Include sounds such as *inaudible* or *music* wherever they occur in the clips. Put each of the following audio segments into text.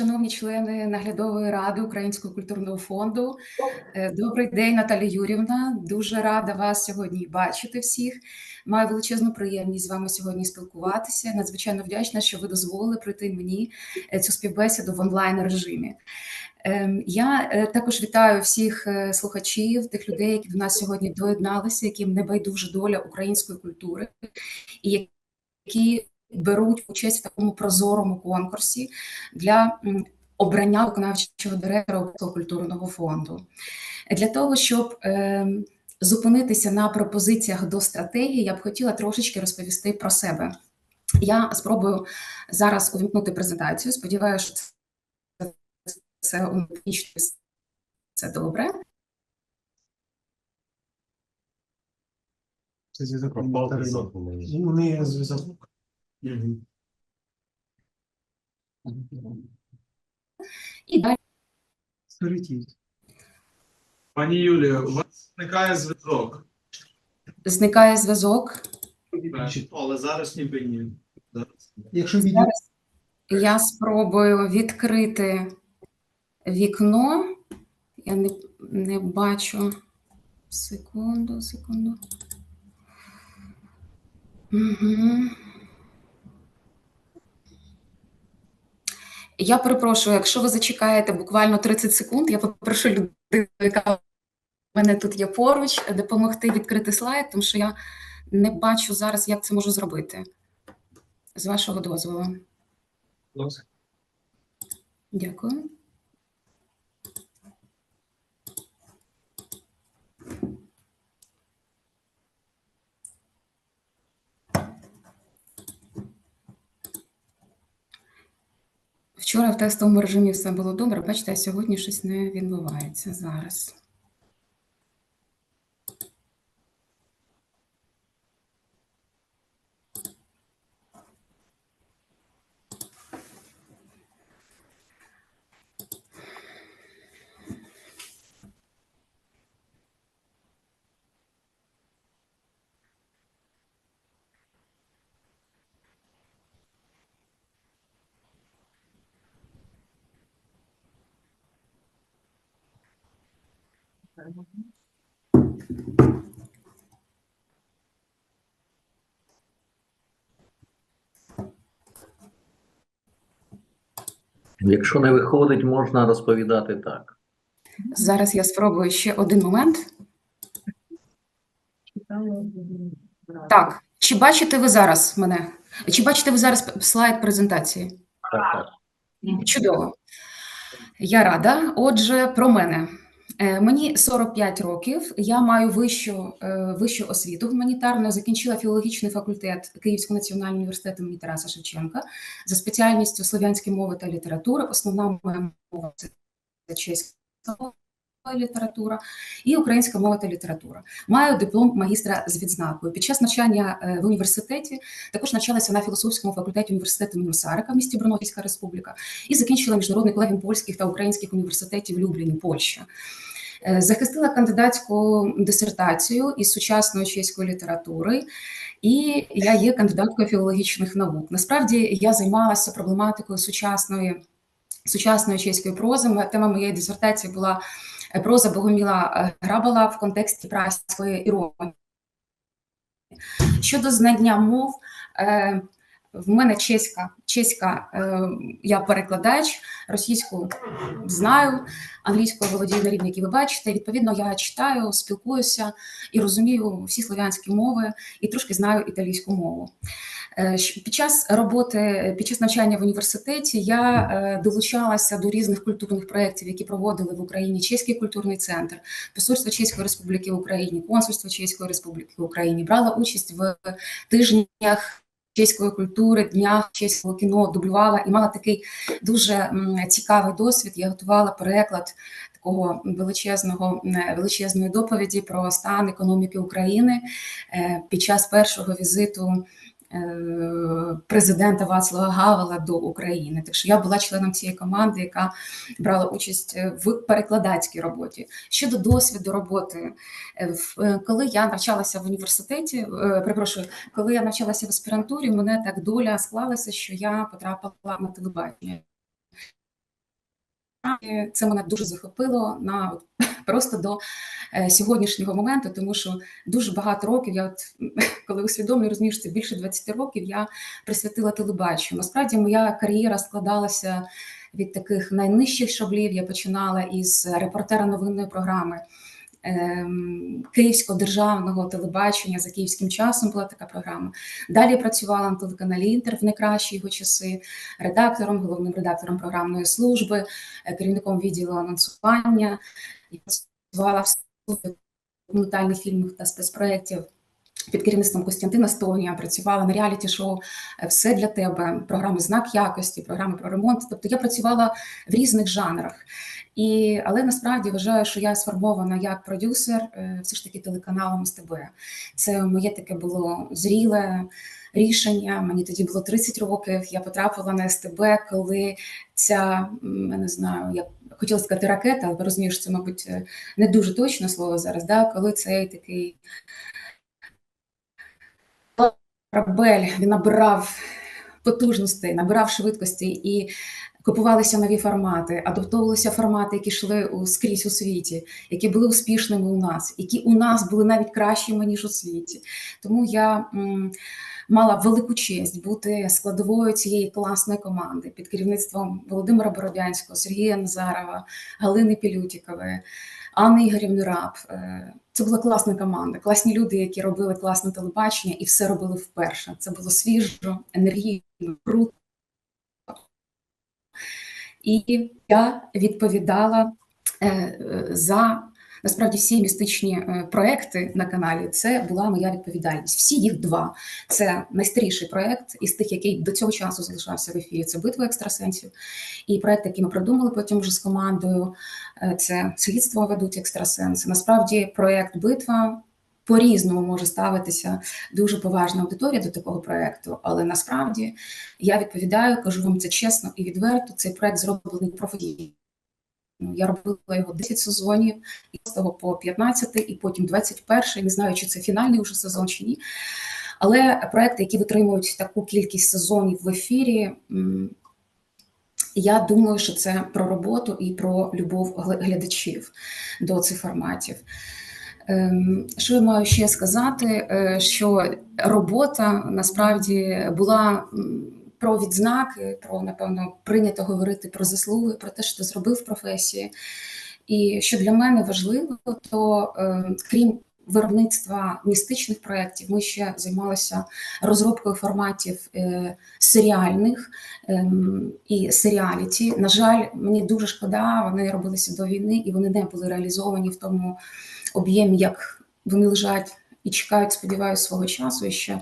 Шановні члени наглядової ради Українського культурного фонду, Е, добрий день, Наталя Юрівна. Дуже рада вас сьогодні бачити всіх. Маю величезну приємність з вами сьогодні спілкуватися. Надзвичайно вдячна, що ви дозволили пройти мені е, цю співбесіду в онлайн режимі. Ем, Я е, також вітаю всіх слухачів, тих людей, які до нас сьогодні доєдналися, яким не байдужа доля української культури, і які беруть участь в такому прозорому конкурсі для обрання виконавчого директора Українського культурного фонду. Для того, щоб е, зупинитися на пропозиціях до стратегії, я б хотіла трошечки розповісти про себе. Я спробую зараз увімкнути презентацію. Сподіваюся, що це, це умічно, це добре. Це зв'язок Пропав зв'язок у мене. Ну, не зв'язок. І далі Скажіть. Пані Юлію, у вас зникає зв'язок. зникає зв'язок. Але зараз ніби ні. Зараз. Якщо відео Зараз я спробую відкрити вікно. Я не, не бачу. Секунду, секунду. Угу. Я перепрошую, якщо ви зачекаєте буквально 30 секунд, я попрошу людину, яка в мене тут є поруч, допомогти відкрити слайд, тому що я не бачу зараз, як це можу зробити. З вашого дозволу. Дякую. Вчора в тестовому режимі все було добре. Бачите, а сьогодні щось не відбувається зараз. Якщо не виходить, можна розповідати так. Зараз я спробую ще один момент. Так, чи бачите ви зараз мене? Чи бачите ви зараз слайд презентації? Так, так. Чудово. Я рада. Отже, про мене. Е, Мені 45 років. Я маю вищу, е, вищу освіту гуманітарну. Закінчила філологічний факультет Київського національного університету імені Тараса Шевченка за спеціальністю слов'янські мови та література. Основна моя мова це чеська література і українська мова та література. Маю диплом магістра з відзнакою. Під час навчання е, в університеті також навчалася на філософському факультеті університету імені Сарика в місті Брно, Республіка, і закінчила міжнародний колегіум польських та українських університетів Любліні, Польща. Е, Захистила кандидатську дисертацію із сучасної чеської літератури, і я є кандидаткою філологічних наук. Насправді я займалася проблематикою сучасної. Сучасної чеської прози тема моєї дисертації була проза Богоміла е, Грабала в контексті праської іронії. Щодо знання мов, е, в мене чеська, чеська, е, я перекладач, російську знаю, англійською володію на рівні, який ви бачите. Відповідно, я читаю, спілкуюся і розумію всі слов'янські мови, і трошки знаю італійську мову. Е, Під час роботи, під час навчання в університеті я е, долучалася до різних культурних проєктів, які проводили в Україні Чеський культурний центр, Посольство Чеської Республіки в Україні, Консульство Чеської Республіки в Україні. Брала участь в тижнях чеської культури, днях чеського кіно, дублювала і мала такий дуже цікавий досвід. Я готувала переклад такого величезного величезної доповіді про стан економіки України е, під час першого візиту президента Вацлава Гавела до України. Так що я була членом цієї команди, яка брала участь е, в перекладацькій роботі. Щодо досвіду роботи, е, е, коли я навчалася в університеті, припрошую, коли я навчалася в аспірантурі, мене так доля склалася, що я потрапила на телебачення. Це мене дуже захопило на от, *laughs* просто до е, сьогоднішнього моменту, тому що дуже багато років я, от *laughs* коли усвідомлюю, розумію, що це більше 20 років, я присвятила телебаченню. Насправді моя кар'єра складалася від таких найнижчих шаблів. Я починала із репортера новинної програми. Ем, Київського державного телебачення за київським часом була така програма. Далі працювала на телеканалі Інтер в найкращі його часи, редактором, головним редактором програмної служби, е, керівником відділу анонсування. і працювала в документальних фільмів та спецпроєктів під керівництвом Костянтина Стогія, працювала на реаліті-шоу е, Все для тебе, програми Знак якості, програми про ремонт. Тобто я працювала в різних жанрах. І, але насправді вважаю, що я сформована як продюсер е, все ж таки телеканалом СТБ. Це моє таке було зріле рішення. Мені тоді було 30 років. Я потрапила на СТБ, коли ця я не знаю, я хотіла сказати ракета, але розумію, що це, мабуть, е, не дуже точне слово зараз. Да? Коли цей такий корабель він набирав потужностей, набирав швидкості і купувалися нові формати, адаптовувалися формати, які йшли скрізь у світі, які були успішними у нас, які у нас були навіть кращими ніж у світі. Тому я мала велику честь бути складовою цієї класної команди під керівництвом Володимира Боробянського, Сергія Назарова, Галини Пілютікової, Анни Ігорівни Раб. Е, Це була класна команда, класні люди, які робили класне телебачення і все робили вперше. Це було свіжо, енергійно, круто. І я відповідала е, е, за насправді всі містичні е, проекти на каналі. Це була моя відповідальність. Всі їх два. Це найстаріший проект із тих, який до цього часу залишався в ефірі. Це битва екстрасенсів. І проект, який ми придумали потім вже з командою. е, Це слідство ведуть екстрасенси. Насправді, проект битва. По-різному може ставитися дуже поважна аудиторія до такого проекту, але насправді я відповідаю, кажу вам це чесно і відверто. Цей проект зроблений професійно. Ну, Я робила його 10 сезонів, і з того по 15, і потім 21. Не знаю, чи це фінальний уже сезон чи ні. Але проекти, які витримують таку кількість сезонів в ефірі, я думаю, що це про роботу і про любов глядачів до цих форматів. Ем, Що я маю ще сказати? Е, Що робота насправді була про відзнаки, про напевно прийнято говорити про заслуги, про те, що ти зробив в професії. І що для мене важливо, то е, крім виробництва містичних проєктів, ми ще займалися розробкою форматів е, серіальних ем, і серіаліті. На жаль, мені дуже шкода, вони робилися до війни і вони не були реалізовані в тому об'ємі, як вони лежать і чекають, сподіваюся, свого часу і ще.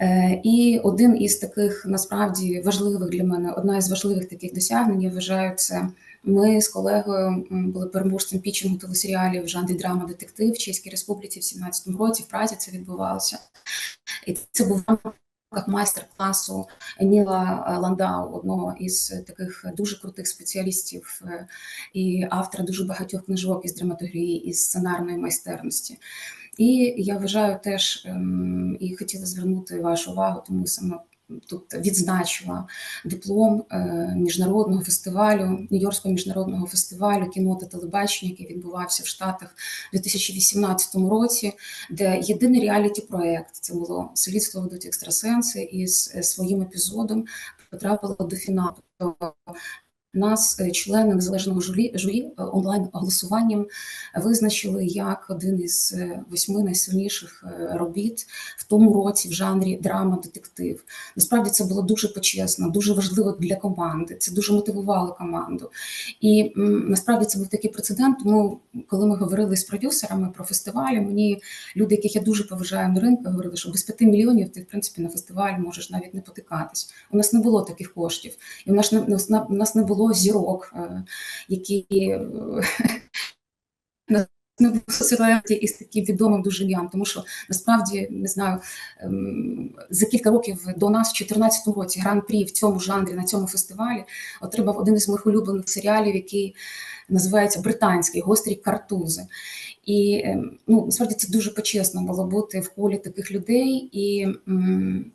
Е, І один із таких насправді важливих для мене, одна із важливих таких досягнень, я вважаю, це ми з колегою були переможцем пітчингу телесеріалів в жанрі драма детектив в Чеській Республіці в 17-му році. В Празі це відбувалося. І це був майстер-класу Ніла Ландау, одного із таких дуже крутих спеціалістів е, і автора дуже багатьох книжок із драматургії, із сценарної майстерності. І я вважаю теж ем, і хотіла звернути вашу увагу, тому саме тут відзначила диплом е, міжнародного фестивалю, Нью-Йоркського міжнародного фестивалю кіно та телебачення, який відбувався в Штатах у 2018 році, де єдиний реаліті проект це було слідство ведуть екстрасенси із е, своїм епізодом потрапило до фіналу. Нас, е, члени незалежного журі, журі е, онлайн голосуванням визначили як один із е, восьми найсильніших робіт в тому році в жанрі драма детектив. Насправді це було дуже почесно, дуже важливо для команди. Це дуже мотивувало команду. І насправді це був такий прецедент. Тому коли ми говорили з продюсерами про фестивалі, мені люди, яких я дуже поважаю на ринку, говорили, що без п'яти мільйонів ти в принципі на фестиваль можеш навіть не потикатись. У нас не було таких коштів, і у нас не у нас не- не зірок, е, які не було селебріті із таким відомим дуже ім'ям, тому що насправді не знаю ем, за кілька років до нас, в 2014 році, гран-прі в цьому жанрі на цьому фестивалі отримав один із моїх улюблених серіалів, який називається британський гострі картузи. І ем, ну, насправді це дуже почесно було бути в колі таких людей, і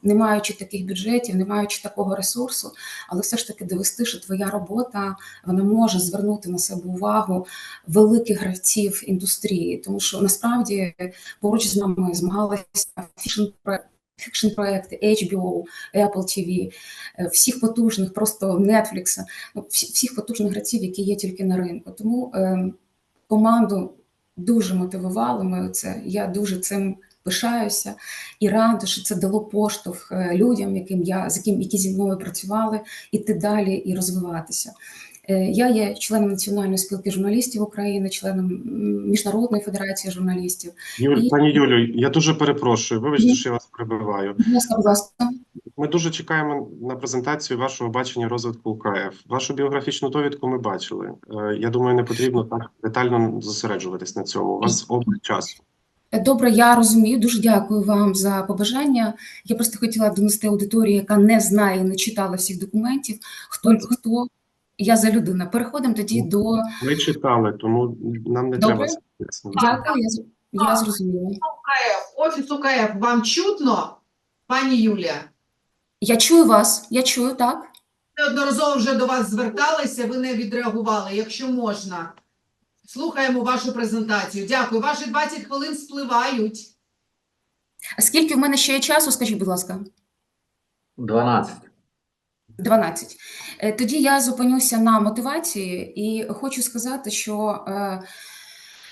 не маючи таких бюджетів, не маючи такого ресурсу, але все ж таки довести, що твоя робота вона може звернути на себе увагу великих гравців індустрії, тому що насправді поруч з нами змагалися фішн фікшн проекти HBO, Apple TV, е, всіх потужних, просто Netflix, ну, всіх потужних гравців, які є тільки на ринку. Тому команду дуже мотивували ми це. Я дуже цим пишаюся і рада, що це дало поштовх е, людям, яким я з яким які зі мною працювали, іти далі і розвиватися. Е, Я є членом Національної спілки журналістів України, членом Міжнародної федерації журналістів. Юль, І- пані Юлю, я дуже перепрошую. Вибачте, Ні. що я вас перебиваю. Будь ласка. Ми дуже чекаємо на презентацію вашого бачення розвитку УКФ. Вашу біографічну довідку ми бачили. Е, Я думаю, не потрібно так детально зосереджуватись на цьому. У вас обмаль часу. Е, Добре, я розумію. Дуже дякую вам за побажання. Я просто хотіла донести аудиторії, яка не знає, не читала всіх документів. Хто хто я за людина. Переходимо тоді до Ми читали, тому нам не Добре. треба дякую. Я, з- я зрозуміла. УКФ, офіс УКФ, вам чутно, пані Юлія? Я чую вас. Я чую так. Неодноразово вже до вас зверталися, ви не відреагували. Якщо можна, слухаємо вашу презентацію. Дякую. Ваші 20 хвилин спливають. А скільки в мене ще є часу? Скажіть, будь ласка. 12. 12. Е, Тоді я зупинюся на мотивації і хочу сказати, що е,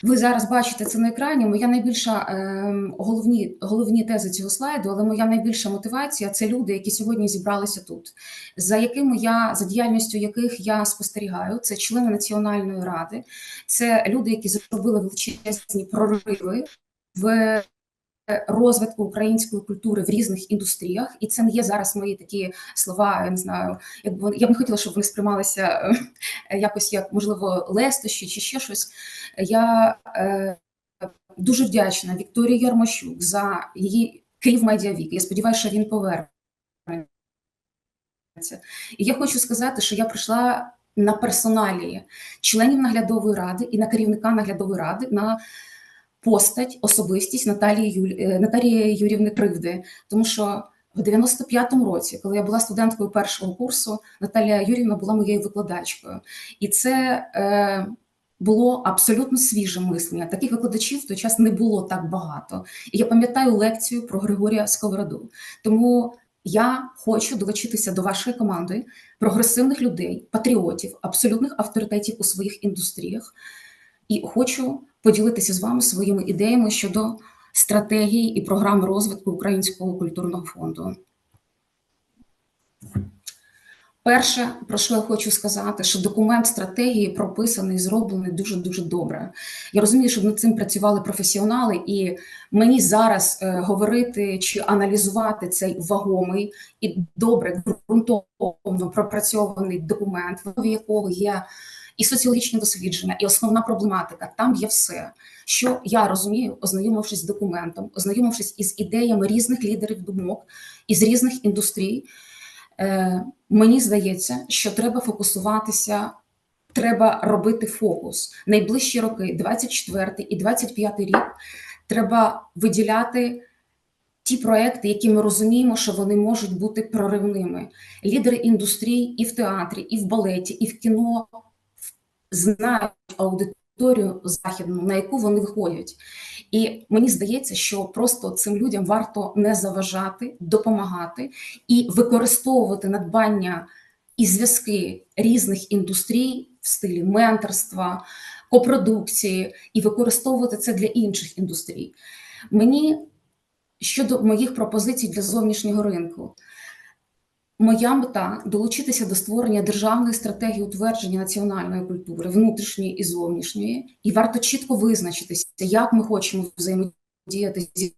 ви зараз бачите це на екрані. Моя найбільша е, головні, головні тези цього слайду, але моя найбільша мотивація це люди, які сьогодні зібралися тут, за якими я за діяльністю яких я спостерігаю. Це члени національної ради, це люди, які зробили величезні прориви в розвитку української культури в різних індустріях, і це не є зараз мої такі слова. Я не знаю, якби я б не хотіла, щоб вони сприймалися е, якось як можливо лестощі чи ще щось. Я е, дуже вдячна Вікторії Ярмощук за її Київ Медіавік. Я сподіваюся, що він повернеться. І я хочу сказати, що я прийшла на персоналії членів наглядової ради і на керівника наглядової ради на постать, особистість Наталії Юль... е, Наталії Юрівни Кривди. Тому що в 95-му році, коли я була студенткою першого курсу, Наталія Юрівна була моєю викладачкою. І це е, було абсолютно свіже мислення. Таких викладачів в той час не було так багато. І я пам'ятаю лекцію про Григорія Сковороду. Тому я хочу долучитися до вашої команди прогресивних людей, патріотів, абсолютних авторитетів у своїх індустріях. І хочу поділитися з вами своїми ідеями щодо стратегії і програм розвитку Українського культурного фонду. Перше, про що я хочу сказати, що документ стратегії прописаний, зроблений дуже дуже добре. Я розумію, що над цим працювали професіонали, і мені зараз е, говорити чи аналізувати цей вагомий і добре ґрунтовно пропрацьований документ, в якого є і соціологічні дослідження, і основна проблематика. Там є все, що я розумію, ознайомившись з документом, ознайомившись із ідеями різних лідерів думок із різних індустрій. Е, мені здається, що треба фокусуватися, треба робити фокус. Найближчі роки, 24 і 25 рік, треба виділяти ті проекти, які ми розуміємо, що вони можуть бути проривними. Лідери індустрій і в театрі, і в балеті, і в кіно знають аудиторію західну, на яку вони виходять. І мені здається, що просто цим людям варто не заважати, допомагати і використовувати надбання і зв'язки різних індустрій в стилі менторства, копродукції, і використовувати це для інших індустрій. Мені щодо моїх пропозицій для зовнішнього ринку. Моя мета долучитися до створення державної стратегії утвердження національної культури, внутрішньої і зовнішньої, і варто чітко визначитися, як ми хочемо взаємодіяти зі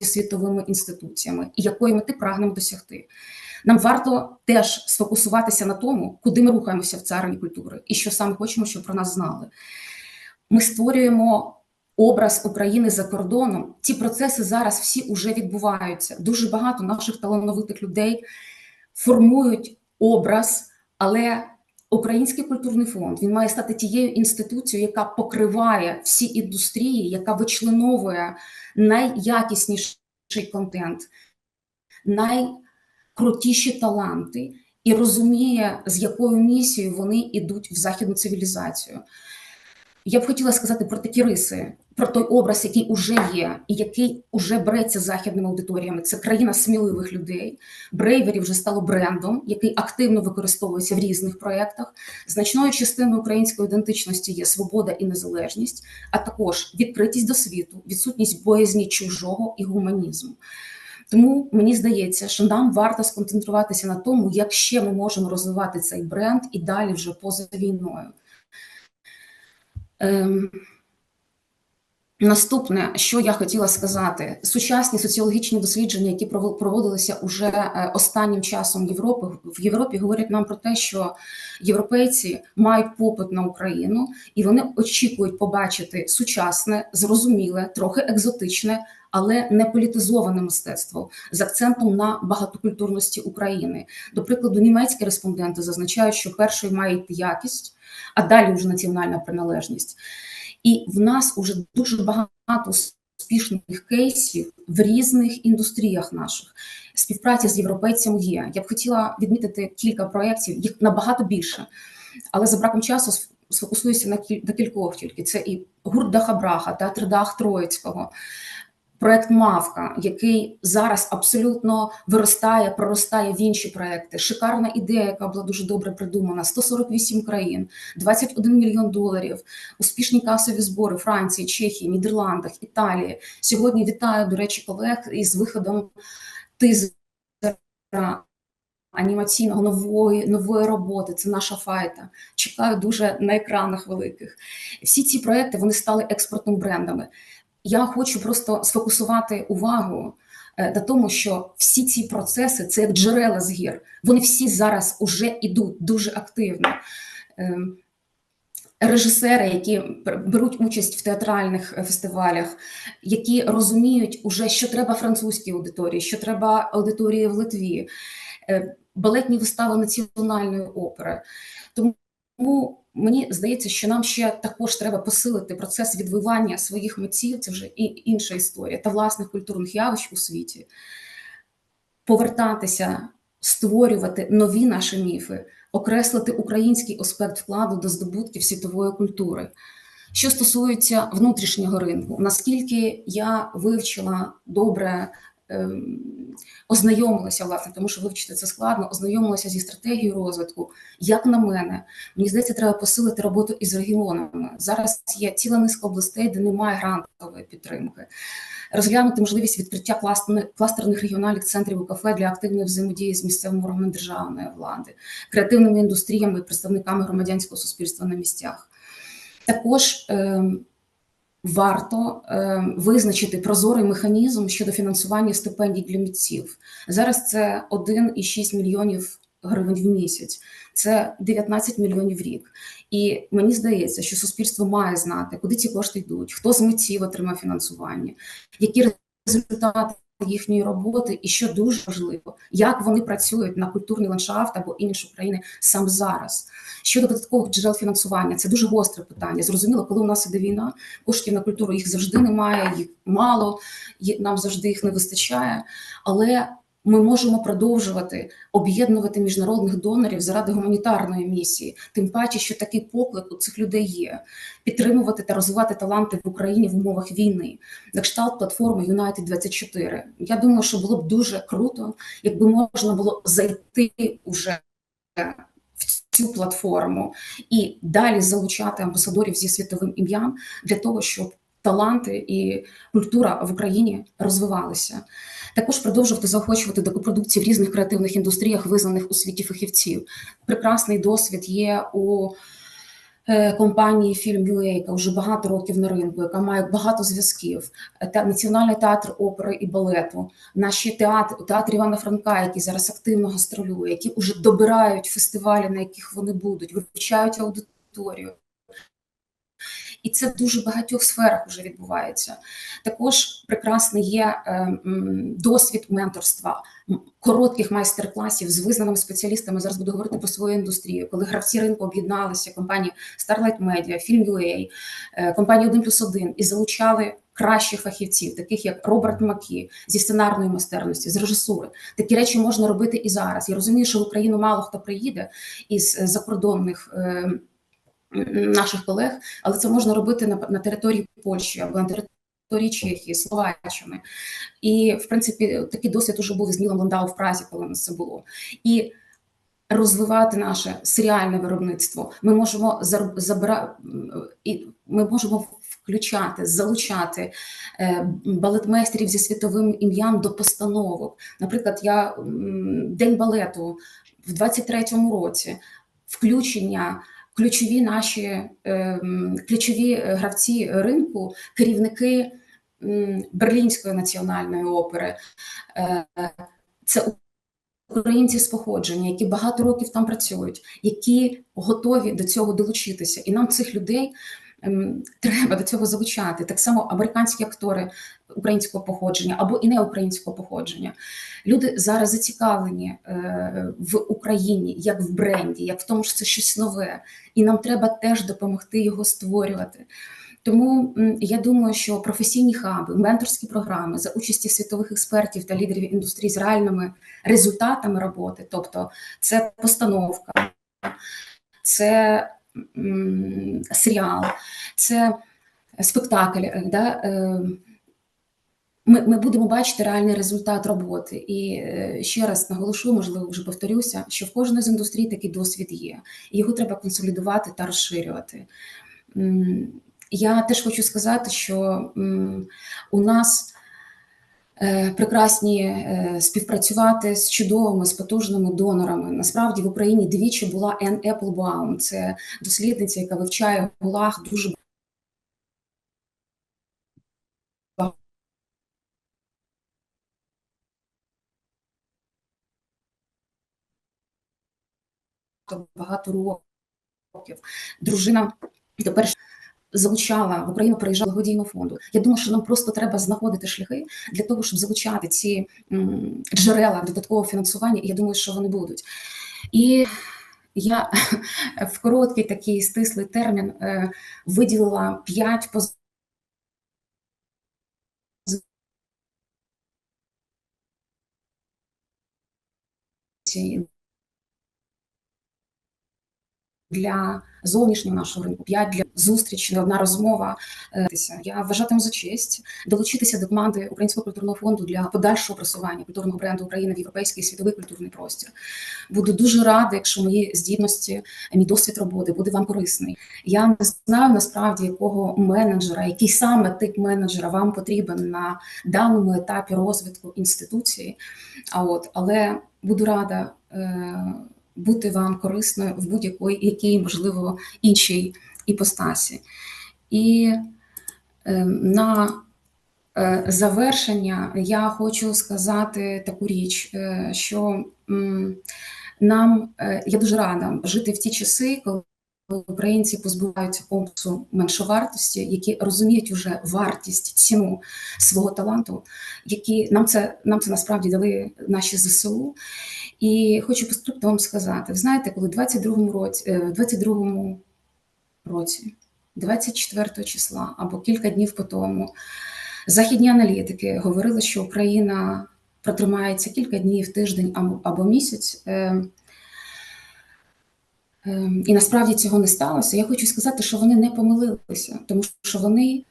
світовими інституціями і якої мети прагнемо досягти. Нам варто теж сфокусуватися на тому, куди ми рухаємося в царині культури, і що саме хочемо, щоб про нас знали. Ми створюємо образ України за кордоном. Ці процеси зараз всі вже відбуваються. Дуже багато наших талановитих людей формують образ, але Український культурний фонд він має стати тією інституцією, яка покриває всі індустрії, яка вичленовує найякісніший контент, найкрутіші таланти і розуміє, з якою місією вони йдуть в західну цивілізацію. Я б хотіла сказати про такі риси, про той образ, який уже є, і який уже береться західними аудиторіями. Це країна сміливих людей. Брейвері вже стало брендом, який активно використовується в різних проєктах. Значною частиною української ідентичності є свобода і незалежність, а також відкритість до світу, відсутність боязні чужого і гуманізму. Тому мені здається, що нам варто сконцентруватися на тому, як ще ми можемо розвивати цей бренд і далі вже поза війною. Ем, Наступне, що я хотіла сказати, сучасні соціологічні дослідження, які прово- проводилися уже е, останнім часом Європи, в Європі говорять нам про те, що європейці мають попит на Україну, і вони очікують побачити сучасне, зрозуміле, трохи екзотичне, але не політизоване мистецтво з акцентом на багатокультурності України. До прикладу, німецькі респонденти зазначають, що першою має йти якість, а далі вже національна приналежність. І в нас уже дуже багато успішних кейсів в різних індустріях наших. Співпраця з європейцями є. Я б хотіла відмітити кілька проєктів, їх набагато більше, але за браком часу сф- сфокусуюся на, кіль- на кількох тільки. Це і гурт Даха Браха, театр Дах Троїцького, проект Мавка, який зараз абсолютно виростає, проростає в інші проекти. Шикарна ідея, яка була дуже добре придумана: 148 країн, 21 мільйон доларів, успішні касові збори Франції, Чехії, Нідерландах, Італії. Сьогодні вітаю, до речі, колег із виходом тизера анімаційного нової нової роботи. Це наша файта. Чекаю дуже на екранах великих. Всі ці проекти вони стали експортними брендами. Я хочу просто сфокусувати увагу е, на тому, що всі ці процеси це як джерела з гір. Вони всі зараз уже йдуть дуже активно. Ем, Режисери, які беруть участь в театральних е, фестивалях, які розуміють уже, що треба французькій аудиторії, що треба аудиторії в Литві, е, балетні вистави національної опери. Тому мені здається, що нам ще також треба посилити процес відвоювання своїх митців, це вже і інша історія, та власних культурних явищ у світі, повертатися, створювати нові наші міфи, окреслити український аспект вкладу до здобутків світової культури. Що стосується внутрішнього ринку, наскільки я вивчила добре, ознайомилася, власне, тому що вивчити це складно, ознайомилася зі стратегією розвитку. Як на мене, мені здається, треба посилити роботу із регіонами. Зараз є ціла низка областей, де немає грантової підтримки. Розглянути можливість відкриття кластерних, регіональних центрів у кафе для активної взаємодії з місцевими органами державної влади, креативними індустріями представниками громадянського суспільства на місцях. Також ем, варто е, визначити прозорий механізм щодо фінансування стипендій для митців. Зараз це 1,6 мільйонів гривень в місяць, це 19 мільйонів в рік. І мені здається, що суспільство має знати, куди ці кошти йдуть, хто з митців отримав фінансування, які результати їхньої роботи, і що дуже важливо, як вони працюють на культурний ландшафт або інші України саме зараз. Щодо додаткових джерел фінансування, це дуже гостре питання. Зрозуміло, коли у нас іде війна, коштів на культуру їх завжди немає, їх мало, нам завжди їх не вистачає. Але ми можемо продовжувати об'єднувати міжнародних донорів заради гуманітарної місії, тим паче, що такий поклик у цих людей є. Підтримувати та розвивати таланти в Україні в умовах війни. На кшталт платформи United 24 Я думаю, що було б дуже круто, якби можна було зайти уже в цю платформу і далі залучати амбасадорів зі світовим ім'ям для того, щоб таланти і культура в Україні розвивалися. Також продовжувати заохочувати до копродукції в різних креативних індустріях, визнаних у світі фахівців. Прекрасний досвід є у е, компанії Film.ua, яка вже багато років на ринку, яка має багато зв'язків. Та Національний театр опери і балету, наші театри, театр Івана Франка, який зараз активно гастролює, які вже добирають фестивалі, на яких вони будуть, вивчають аудиторію. І це в дуже багатьох сферах вже відбувається. Також прекрасний є е, досвід менторства, коротких майстер-класів з визнаними спеціалістами. Зараз буду говорити про свою індустрію, коли гравці ринку об'єдналися, компанії Starlight Media, Film.ua, е, компанія 1 плюс 1 і залучали кращих фахівців, таких як Роберт Макі зі сценарної майстерності, з режисури. Такі речі можна робити і зараз. Я розумію, що в Україну мало хто приїде із е, закордонних. Наших колег, але це можна робити на, на території Польщі або на території Чехії, Словаччини. І, в принципі, такий досвід уже був з Мілом Ландау в Празі, коли у нас це було. І розвивати наше серіальне виробництво ми можемо забира... і ми можемо включати, залучати е, балетмейстерів зі світовим ім'ям до постановок. Наприклад, я День балету в 23-му році, включення. Ключові наші е, ключові е, гравці ринку, керівники Берлінської національної опери, е, це українці з походження, які багато років там працюють, які готові до цього долучитися. І нам цих людей треба до цього залучати. Так само американські актори українського походження або і не українського походження. Люди зараз зацікавлені е, в Україні як в бренді, як в тому, що це щось нове, і нам треба теж допомогти його створювати. Тому я думаю, що професійні хаби, менторські програми за участі світових експертів та лідерів індустрії з реальними результатами роботи, тобто це постановка, це серіал, це спектакль. е, Да? е, Ми, ми будемо бачити реальний результат роботи. І е, ще раз наголошу, можливо, вже повторюся, що в кожної з індустрій такий досвід є, його треба консолідувати та розширювати. Я теж хочу сказати, що у нас прекрасні е, співпрацювати з чудовими, з потужними донорами. Насправді в Україні двічі була Енн Еплбаум, це дослідниця, яка вивчає гулаг дуже багато років. Дружина тепер залучала в Україну приїжджала благодійного фонду. Я думаю, що нам просто треба знаходити шляхи для того, щоб залучати ці джерела додаткового фінансування. І я думаю, що вони будуть. І я *laughs* в короткий такий стислий термін е, виділила п'ять позицій. Для зовнішнього нашого ринку, п'ять для зустрічі, одна розмова. Е, Я вважатиму за честь долучитися до команди Українського культурного фонду для подальшого просування культурного бренду України в європейський і світовий культурний простір. Буду дуже рада, якщо мої здібності, мій досвід роботи буде вам корисний. Я не знаю насправді якого менеджера, який саме тип менеджера вам потрібен на даному етапі розвитку інституції. А от але буду рада. Е- бути вам корисною в будь-якій якій, можливо, іншій іпостасі. І е, на е, завершення я хочу сказати таку річ, е, що нам я дуже рада жити в ті часи, коли українці позбуваються комплексу меншовартості, які розуміють уже вартість, ціну свого таланту, які нам це нам це насправді дали наші ЗСУ. І хочу по скрипту вам сказати: ви знаєте, коли в 22-му році, е, в 22-му році, 24 числа або кілька днів по тому, західні аналітики говорили, що Україна протримається кілька днів, тиждень або- або місяць. е, е, І насправді цього не сталося. Я хочу сказати, що вони не помилилися, тому що вони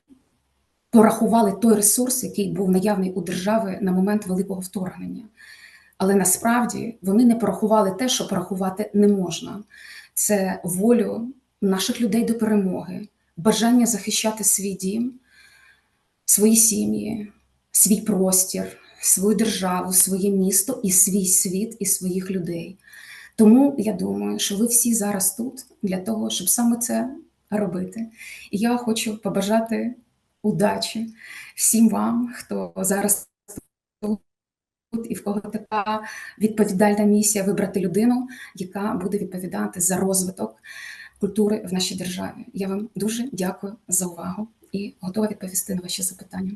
порахували той ресурс, який був наявний у держави на момент великого вторгнення. Але насправді вони не порахували те, що порахувати не можна. Це волю наших людей до перемоги, бажання захищати свій дім, свої сім'ї, свій простір, свою державу, своє місто і свій світ, і своїх людей. Тому я думаю, що ви всі зараз тут для того, щоб саме це робити. І я хочу побажати удачі всім вам, хто зараз і в кого така відповідальна місія вибрати людину, яка буде відповідати за розвиток культури в нашій державі. Я вам дуже дякую за увагу і готова відповісти на ваші запитання.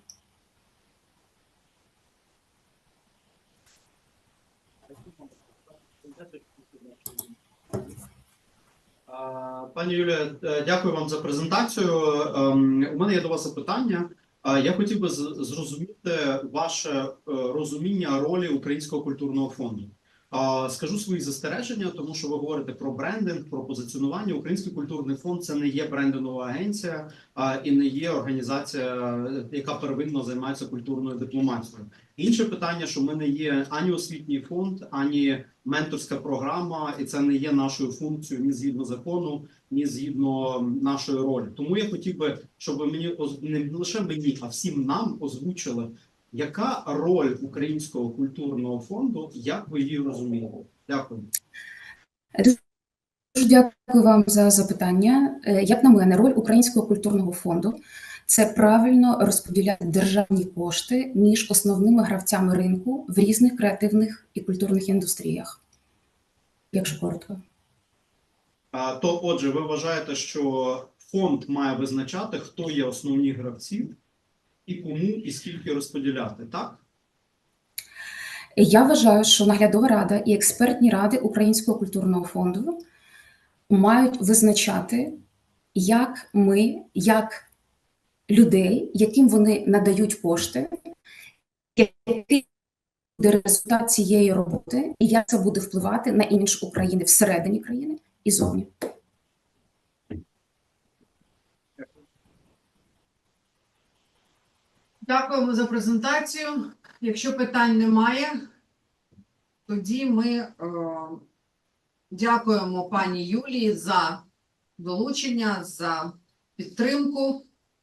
Пані Юлія, е, дякую вам за презентацію. Ем, У мене є до вас запитання. Я хотів би зрозуміти ваше е, розуміння ролі Українського культурного фонду. Скажу свої застереження, тому що ви говорите про брендинг, про позиціонування. Український культурний фонд це не є брендингова агенція і не є організація, яка первинно займається культурною дипломатією. Інше питання, що ми не є ані освітній фонд, ані менторська програма, і це не є нашою функцією ні згідно закону, ні згідно нашої ролі. Тому я хотів би, щоб мені не лише мені, а всім нам озвучили, яка роль Українського культурного фонду, як ви її розумієте? Дякую. Дуже дякую вам за запитання. Е, Як на мене, роль Українського культурного фонду це правильно розподіляти державні кошти між основними гравцями ринку в різних креативних і культурних індустріях. Якщо коротко. А, то, отже, ви вважаєте, що фонд має визначати, хто є основні гравці і кому і скільки розподіляти, так? Я вважаю, що наглядова рада і експертні ради Українського культурного фонду мають визначати, як ми, як людей, яким вони надають кошти, який буде результат цієї роботи, і як це буде впливати на імідж України всередині країни і зовні. Дякуємо за презентацію. Якщо питань немає, тоді ми е, дякуємо пані Юлії за долучення, за підтримку.